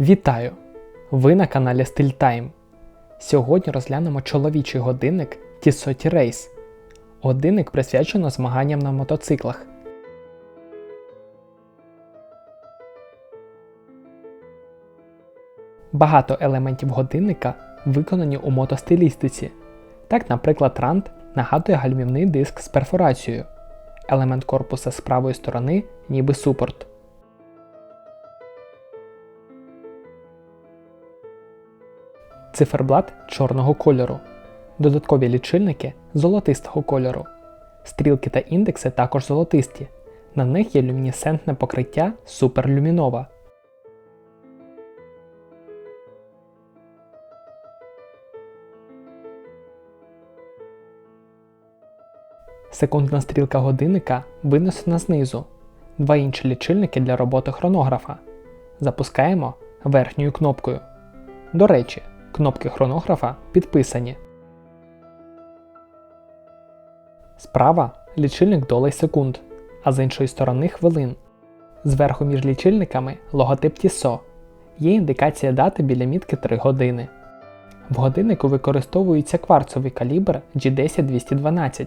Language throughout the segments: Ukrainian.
Вітаю! Ви на каналі Style Time. Сьогодні розглянемо чоловічий годинник Tissot Race. Годинник присвячено змаганням на мотоциклах. Багато елементів годинника виконані у мотостилістиці. Так, наприклад, рант нагадує гальмівний диск з перфорацією. Елемент корпуса з правої сторони ніби супорт. Циферблат чорного кольору. Додаткові лічильники золотистого кольору. Стрілки та індекси також золотисті. На них є люмінесцентне покриття суперлюмінова. Секундна стрілка годинника винесена знизу. Два інші лічильники для роботи хронографа. Запускаємо верхньою кнопкою. До речі, кнопки хронографа підписані. Справа лічильник долей секунд, а з іншої сторони хвилин. Зверху між лічильниками логотип Tissot. Є індикація дати біля мітки 3 години. В годиннику використовується кварцовий калібр G10212.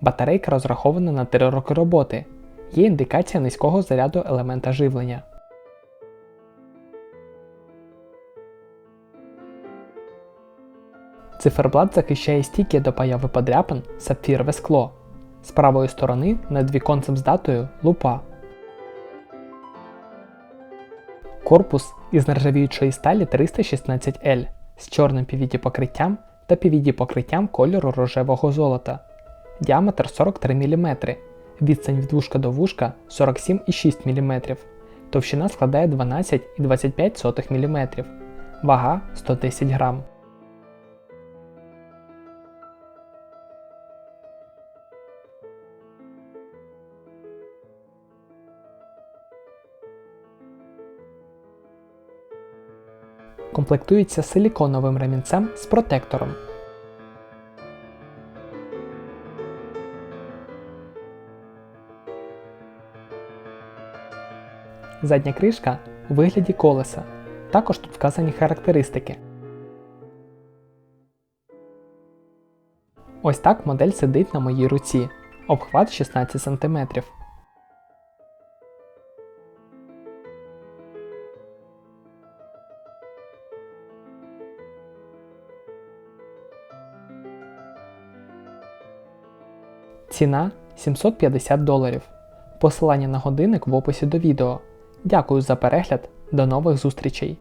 Батарейка розрахована на 3 роки роботи. Є індикація низького заряду елемента живлення. Циферблат захищає стійки до появи подряпин сапфірове скло. З правої сторони над віконцем з датою лупа. Корпус із нержавіючої сталі 316L з чорним PVD покриттям та PVD покриттям кольору рожевого золота. Діаметр 43 мм, відстань від вушка до вушка 47,6 мм, товщина складає 12,25 мм, вага 110 грам. Комплектується силіконовим ремінцем з протектором. Задня кришка у вигляді колеса. Також тут вказані характеристики. Ось так модель сидить на моїй руці. Обхват 16 см. Ціна 750 доларів. Посилання на годинник в описі до відео. Дякую за перегляд, до нових зустрічей!